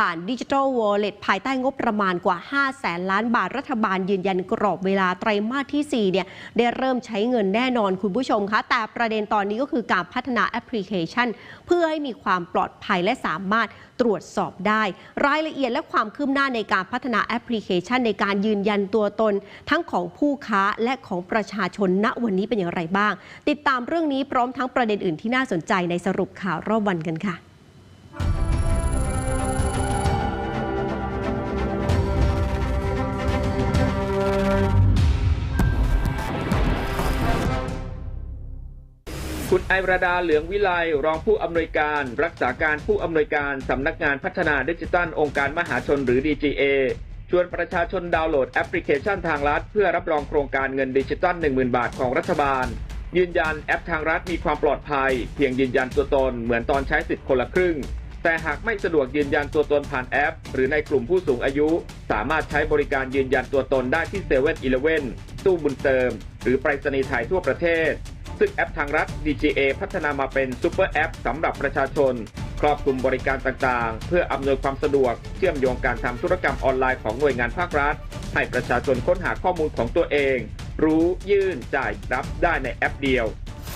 ผ่านดิจิทัลวอลเล็ตภายใต้งบประมาณกว่า 5 แสนล้านบาทรัฐบาลยืนยันกรอบเวลาไตรมาสที่4เนี่ยได้เริ่มใช้เงินแน่นอนคุณผู้ชมคะ แต่ประเด็นตอนนี้ก็คือการพัฒนาแอปพลิเคชัน เพื่อให้มีความปลอดภัยและสามารถตรวจสอบได้ รายละเอียดและความคืบหน้าในการพัฒนาแอปพลิเคชัน ในการยืนยันตัวตน ทั้งของผู้ค้าและของประชาชนณวันนี้เป็นอย่างไรบ้าง ติดตามเรื่องนี้พร้อมทั้งประเด็นอื่นที่น่าสนใจในสรุปข่าวรอบวันกันค่ะ คุณไอรดาเหลืองวิไลรองผู้อำนวยการ รักษาการผู้อำนวยการสำนักงานพัฒนาดิจิทัลองค์การมหาชนหรือ DGA ชวนประชาชนดาวน์โหลดแอปพลิเคชันทางรัฐ เพื่อรับรองโครงการเงินดิจิทัล10,000 บาทของรัฐบาล ยืนยันแอปทางรัฐมีความปลอดภัย เพียงยืนยันตัวตนเหมือนตอนใช้สิทธิ์คนละครึ่ง แต่หากไม่สะดวกยืนยันตัวตนผ่านแอป หรือในกลุ่มผู้สูงอายุ สามารถใช้บริการยืนยันตัวตนได้ที่เซเว่นอีเลเว่นตู้บุญเติม หรือไปรษณีย์ไทยทั่วประเทศ ซึ่งแอปทางรัฐ DGA พัฒนามาเป็นซูเปอร์แอปสำหรับประชาชน ครอบคลุมบริการต่างๆ เพื่ออำนวยความสะดวก เชื่อมโยงการทำธุรกรรมออนไลน์ของหน่วยงานภาครัฐ ให้ประชาชนค้นหาข้อมูลของตัวเอง รู้ยื่นจ่ายรับได้ในแอปเดียว